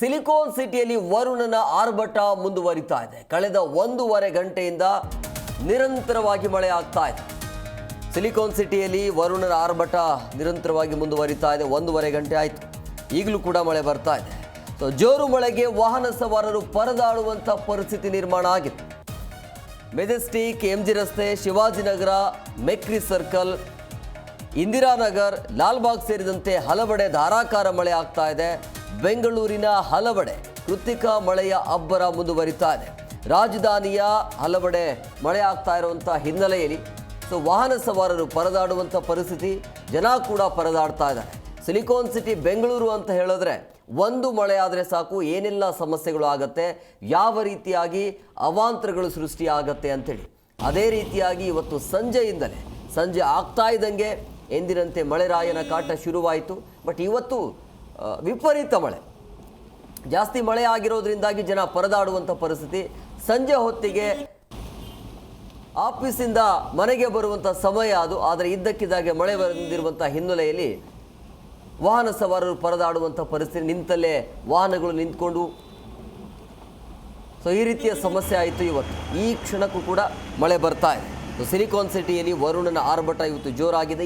Silicon ಸಿಟಿಯಲ್ಲಿ ವರುಣನ ಆರ್ಭಟ ಮುಂದುವರಿತಾ ಇದೆ. ಕಳೆದ ಒಂದೂವರೆ ಗಂಟೆಯಿಂದ ನಿರಂತರವಾಗಿ ಮಳೆ ಆಗ್ತಾ ಇದೆ. ಸಿಲಿಕಾನ್ ಸಿಟಿಯಲ್ಲಿ ವರುಣನ ಆರ್ಭಟ ನಿರಂತರವಾಗಿ ಮುಂದುವರಿತಾ ಇದೆ. ಒಂದೂವರೆ ಗಂಟೆ ಆಯಿತು. ಈಗಲೂ ಕೂಡ ಮಳೆ ಬರ್ತಾ ಇದೆ. ಸೊ, ಜೋರು ಮಳೆಗೆ ವಾಹನ ಸವಾರರು ಪರದಾಡುವಂಥ ಪರಿಸ್ಥಿತಿ ನಿರ್ಮಾಣ ಆಗಿದೆ. ಮೆಜೆಸ್ಟಿಕ್ ಎಂ ಜಿ ರಸ್ತೆ, ಶಿವಾಜಿನಗರ, ಮೆಕ್ರಿ ಸರ್ಕಲ್, ಇಂದಿರಾನಗರ್, ಲಾಲ್ಬಾಗ್ ಸೇರಿದಂತೆ ಹಲವೆಡೆ ಧಾರಾಕಾರ ಮಳೆ ಆಗ್ತಾ ಇದೆ. ಬೆಂಗಳೂರಿನ ಹಲವೆಡೆ ಕೃತಿಕ ಮಳೆಯ ಅಬ್ಬರ ಮುಂದುವರಿತಾ ರಾಜಧಾನಿಯ ಹಲವೆಡೆ ಮಳೆ ಆಗ್ತಾ ಇರುವಂಥ ಹಿನ್ನೆಲೆಯಲ್ಲಿ ಸೊ ವಾಹನ ಸವಾರರು ಪರದಾಡುವಂಥ ಪರಿಸ್ಥಿತಿ ಜನ ಕೂಡ ಪರದಾಡ್ತಾ ಇದ್ದಾರೆ. ಸಿಲಿಕಾನ್ ಸಿಟಿ ಬೆಂಗಳೂರು ಅಂತ ಹೇಳಿದ್ರೆ ಒಂದು ಮಳೆ ಆದರೆ ಸಾಕು, ಏನೆಲ್ಲ ಸಮಸ್ಯೆಗಳು ಆಗುತ್ತೆ, ಯಾವ ರೀತಿಯಾಗಿ ಅವಾಂತರಗಳು ಸೃಷ್ಟಿಯಾಗತ್ತೆ ಅಂತೇಳಿ. ಅದೇ ರೀತಿಯಾಗಿ ಇವತ್ತು ಸಂಜೆಯಿಂದಲೇ, ಸಂಜೆ ಆಗ್ತಾ ಇದ್ದಂಗೆ ಎಂದಿನಂತೆ ಮಳೆರಾಯನ ಕಾಟ ಶುರುವಾಯಿತು. ಬಟ್ ಇವತ್ತು ವಿಪರೀತ ಮಳೆ. ಜಾಸ್ತಿ ಮಳೆ ಆಗಿರೋದ್ರಿಂದಾಗಿ ಜನ ಪರದಾಡುವಂಥ ಪರಿಸ್ಥಿತಿ. ಸಂಜೆ ಹೊತ್ತಿಗೆ ಆಫೀಸಿಂದ ಮನೆಗೆ ಬರುವಂಥ ಸಮಯ ಅದು. ಆದರೆ ಇದ್ದಕ್ಕಿದ್ದಾಗೆ ಮಳೆ ಬಂದಿರುವಂಥ ಹಿನ್ನೆಲೆಯಲ್ಲಿ ವಾಹನ ಸವಾರರು ಪರದಾಡುವಂಥ ಪರಿಸ್ಥಿತಿ ನಿಂತಲ್ಲೇ ವಾಹನಗಳು ನಿಂತ್ಕೊಂಡು. ಸೊ ಈ ರೀತಿಯ ಸಮಸ್ಯೆ ಆಯಿತು ಇವತ್ತು. ಈ ಕ್ಷಣಕ್ಕೂ ಕೂಡ ಮಳೆ ಬರ್ತಾ ಇದೆ. ಸಿಲಿಕಾನ್ ಸಿಟಿಯಲ್ಲಿ ವರುಣನ ಆರ್ಭಟ ಇವತ್ತು ಜೋರಾಗಿದೆ.